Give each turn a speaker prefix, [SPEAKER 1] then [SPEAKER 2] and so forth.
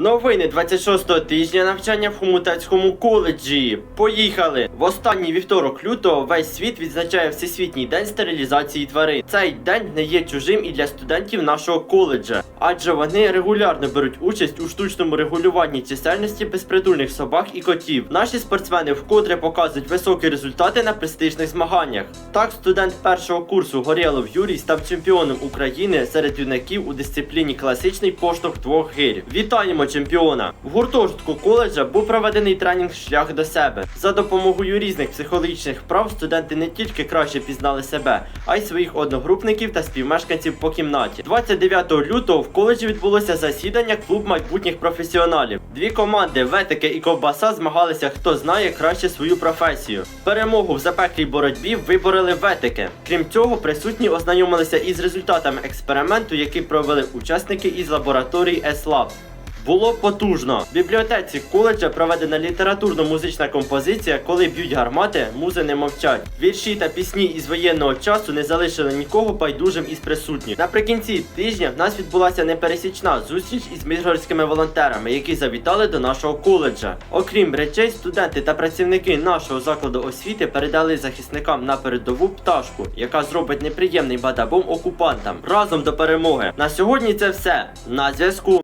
[SPEAKER 1] Новини 26-го тижня навчання в Хомутацькому коледжі. Поїхали! В останній вівторок лютого весь світ відзначає Всесвітній день стерилізації тварин. Цей день не є чужим і для студентів нашого коледжа, адже вони регулярно беруть участь у штучному регулюванні чисельності безпритульних собак і котів. Наші спортсмени вкотре показують високі результати на престижних змаганнях. Так, студент першого курсу Горєлов Юрій став чемпіоном України серед юнаків у дисципліні класичний поштовх двох гирь. Вітаємо чемпіона! В гуртожитку коледжа був проведений тренінг шлях до себе. За допомогою різних психологічних вправ студенти не тільки краще пізнали себе, а й своїх одногрупників та співмешканців по кімнаті. 29 лютого в коледжі відбулося засідання клуб майбутніх професіоналів. Дві команди Ветики і Ковбаса змагалися, хто знає краще свою професію. Перемогу в запеклій боротьбі вибороли ветики. Крім цього, присутні ознайомилися із результатами експерименту, який провели учасники із лабораторії ЕСЛАБ. Було потужно. В бібліотеці коледжа проведена літературно-музична композиція Коли б'ють гармати, музи не мовчать. Вірші та пісні із воєнного часу не залишили нікого байдужим із присутніх. Наприкінці тижня в нас відбулася непересічна зустріч із міжгородськими волонтерами, які завітали до нашого коледжа. Окрім речей, студенти та працівники нашого закладу освіти передали захисникам на передову пташку, яка зробить неприємний бадабом окупантам разом до перемоги. На сьогодні це все. На зв'язку.